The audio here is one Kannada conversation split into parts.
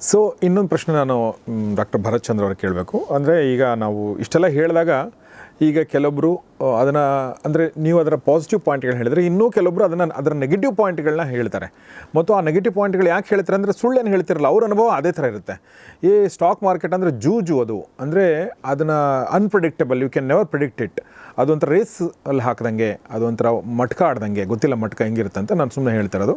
ಸೊ ಇನ್ನೊಂದು ಪ್ರಶ್ನೆ ನಾನು ಡಾಕ್ಟರ್ ಭರತ್ ಚಂದ್ರ ಅವ್ರಿಗೆ ಕೇಳಬೇಕು. ಅಂದರೆ ಈಗ ನಾವು ಇಷ್ಟೆಲ್ಲ ಹೇಳಿದಾಗ ಈಗ ಕೆಲವೊಬ್ಬರು ಅದನ್ನು ಅಂದರೆ ನೀವು ಅದರ ಪಾಸಿಟಿವ್ ಪಾಯಿಂಟ್ಗಳು ಹೇಳಿದರೆ ಇನ್ನೂ ಕೆಲವೊಬ್ಬರು ಅದನ್ನು ಅದರ ನೆಗೆಟಿವ್ ಪಾಯಿಂಟ್ಗಳನ್ನ ಹೇಳ್ತಾರೆ. ಮತ್ತು ಆ ನೆಗೆಟಿವ್ ಪಾಯಿಂಟ್ಗಳು ಯಾಕೆ ಹೇಳ್ತಾರೆ ಅಂದರೆ ಸುಳ್ಳೇನು ಹೇಳ್ತಿರಲ್ಲ ಅವ್ರ ಅನುಭವ ಅದೇ ಥರ ಇರುತ್ತೆ. ಈ ಸ್ಟಾಕ್ ಮಾರ್ಕೆಟ್ ಅಂದರೆ ಜೂಜು ಅದು. ಅಂದರೆ ಅದನ್ನು unpredictable you can never predict it ಅದೊಂಥರ ರೇಸ್ ಅಲ್ಲಿ ಹಾಕ್ದಂಗೆ ಅದೊಂಥರ ಮಟ್ಕ ಆಡ್ದಂಗೆ ಗೊತ್ತಿಲ್ಲ ಮಟ್ಕ ಹೆಂಗಿರುತ್ತೆ ಅಂತ ನಾನು ಸುಮ್ಮನೆ ಹೇಳ್ತಿರೋದು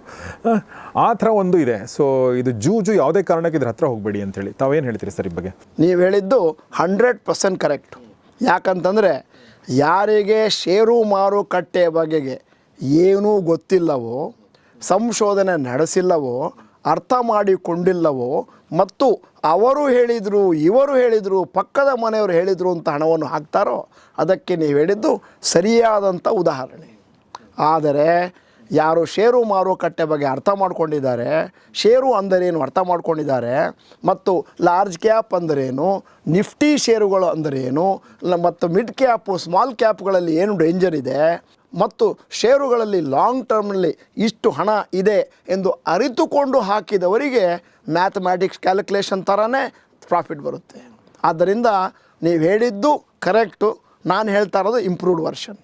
ಆ, ಥರ ಒಂದು ಇದೆ. ಸೊ ಇದು ಜೂಜು ಯಾವುದೇ ಕಾರಣಕ್ಕೆ ಇದ್ರ ಹತ್ರ ಹೋಗಬೇಡಿ ಅಂತೇಳಿ ತಾವೇನು ಹೇಳ್ತೀರಿ ಸರ್ ಈ ಬಗ್ಗೆ? ನೀವು ಹೇಳಿದ್ದು ಹಂಡ್ರೆಡ್ ಪರ್ಸೆಂಟ್ ಕರೆಕ್ಟ್ ಯಾಕಂತಂದರೆ ಯಾರಿಗೆ ಷೇರು ಮಾರುಕಟ್ಟೆ ಬಗೆಗೆ ಏನೂ ಗೊತ್ತಿಲ್ಲವೋ, ಸಂಶೋಧನೆ ನಡೆಸಿಲ್ಲವೋ, ಅರ್ಥ ಮಾಡಿಕೊಂಡಿಲ್ಲವೋ, ಮತ್ತು ಅವರು ಹೇಳಿದರು, ಇವರು ಹೇಳಿದರು, ಪಕ್ಕದ ಮನೆಯವರು ಹೇಳಿದರು ಅಂತ ಹಣವನ್ನು ಹಾಕ್ತಾರೋ, ಅದಕ್ಕೆ ನೀವು ಹೇಳಿದ್ದು ಸರಿಯಾದಂಥ ಉದಾಹರಣೆ. ಆದರೆ ಯಾರು ಷೇರು ಮಾರುಕಟ್ಟೆ ಬಗ್ಗೆ ಅರ್ಥ ಮಾಡ್ಕೊಂಡಿದ್ದಾರೆ. ಷೇರು ಅಂದರೇನು ಅರ್ಥ ಮಾಡ್ಕೊಂಡಿದ್ದಾರೆ. ಮತ್ತು ಲಾರ್ಜ್ ಕ್ಯಾಪ್ ಅಂದರೇನು, ನಿಫ್ಟಿ ಷೇರುಗಳು ಅಂದರೇನು ಮತ್ತು ಮಿಡ್ ಕ್ಯಾಪು, ಸ್ಮಾಲ್ ಕ್ಯಾಪ್ಗಳಲ್ಲಿ ಏನು ಡೇಂಜರ್ ಇದೆ, ಮತ್ತು ಷೇರುಗಳಲ್ಲಿ ಲಾಂಗ್ ಟರ್ಮ್ನಲ್ಲಿ ಇಷ್ಟು ಹಣ ಇದೆ ಎಂದು ಅರಿತುಕೊಂಡು ಹಾಕಿದವರಿಗೆ ಮ್ಯಾಥಮ್ಯಾಟಿಕ್ಸ್ ಕ್ಯಾಲ್ಕುಲೇಷನ್ ಥರನೇ ಪ್ರಾಫಿಟ್ ಬರುತ್ತೆ. ಆದ್ದರಿಂದ ನೀವು ಹೇಳಿದ್ದು ಕರೆಕ್ಟು, ನಾನು ಹೇಳ್ತಾ ಇರೋದು ಇಂಪ್ರೂವ್ಡ್ ವರ್ಷನ್.